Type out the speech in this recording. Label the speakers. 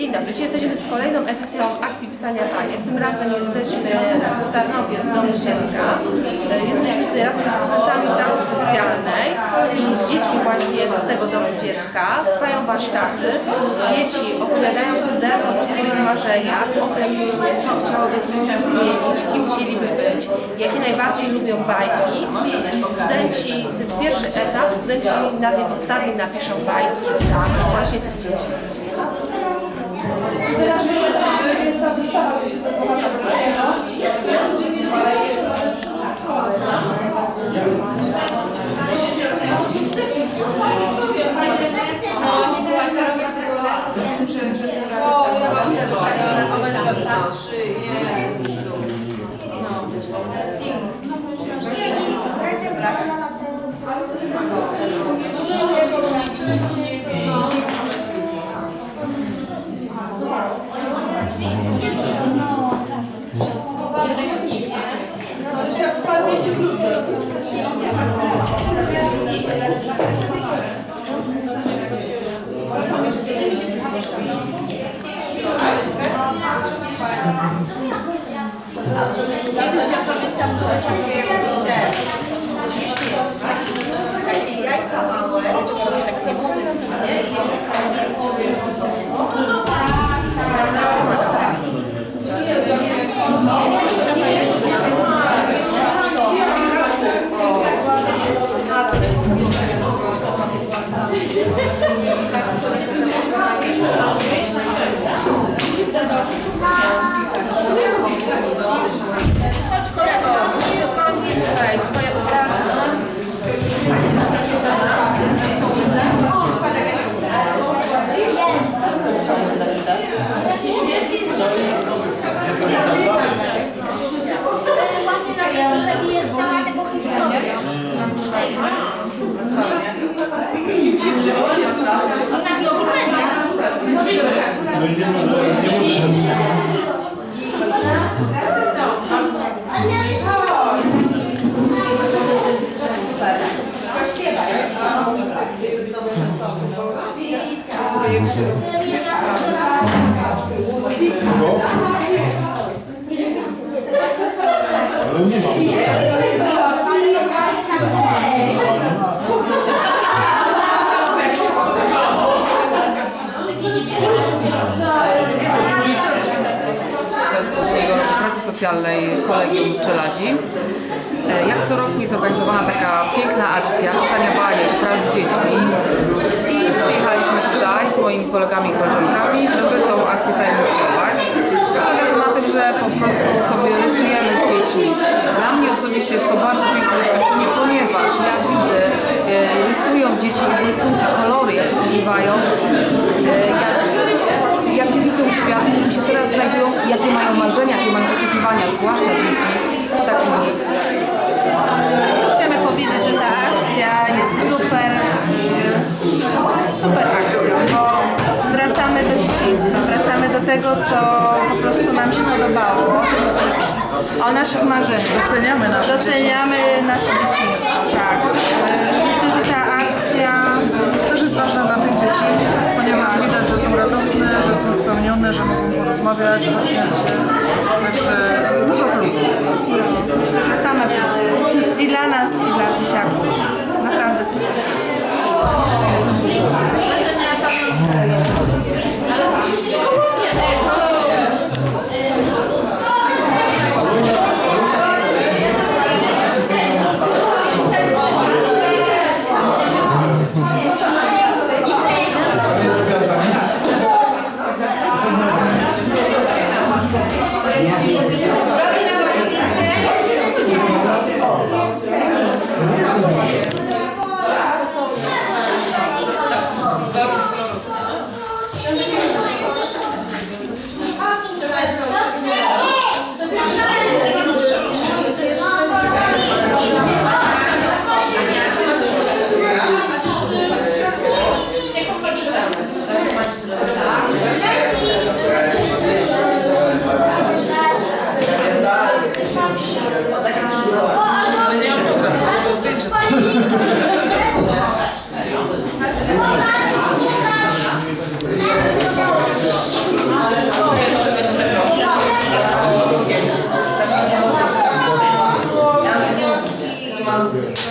Speaker 1: Dzień dobry, dzisiaj jesteśmy z kolejną edycją akcji pisania bajek. Tym razem jesteśmy w Sarnowie w Domu Dziecka. Jesteśmy tutaj razem z studentami pracy socjalnej i z dziećmi właśnie z tego Domu Dziecka. Trwają warsztaty. Dzieci opowiadają studentom o swoich marzeniach, o tym, co chciałoby w życiu zmienić, kim chcieliby być, jakie najbardziej lubią bajki. I studenci, to jest pierwszy etap, studenci najpierw ostatni napiszą bajki dla właśnie tych dzieci.
Speaker 2: Patrzy, nie. Właśnie
Speaker 3: Ale nie mam.
Speaker 4: Pracy socjalnej Kolegium Czeladzi. E, Jak co roku jest organizowana taka piękna akcja pisania bajek wraz z dziećmi i przyjechaliśmy tutaj z moimi kolegami i koleżankami, żeby tą akcję zainicjować. Polega to na tym, że po prostu sobie rysujemy z dziećmi. Dla mnie osobiście jest to bardzo piękne doświadczenie, ponieważ ja widzę, e, rysując dzieci ich rysunki, kolory, jak używają, e, jak jakie widzą świat, w którym się teraz znajdują i jakie mają marzenia, jakie mają oczekiwania, zwłaszcza dzieci w takim miejscu.
Speaker 5: Chcemy powiedzieć, że ta akcja jest super, super tego, co po prostu nam się podobało, o naszych marzeniach.
Speaker 6: Doceniamy nasze
Speaker 5: Doceniamy nasze dzieciństwo, tak. Myślę, że ta akcja
Speaker 6: też jest ważne dla tych dzieci, ponieważ widać, że są radosne, że są spełnione, że mogą porozmawiać, pośmiać się. Także dużo plusów.
Speaker 5: myślę, że same plusy. I dla nas, i dla dzieciaków. Naprawdę super. Vamos, no Senhor.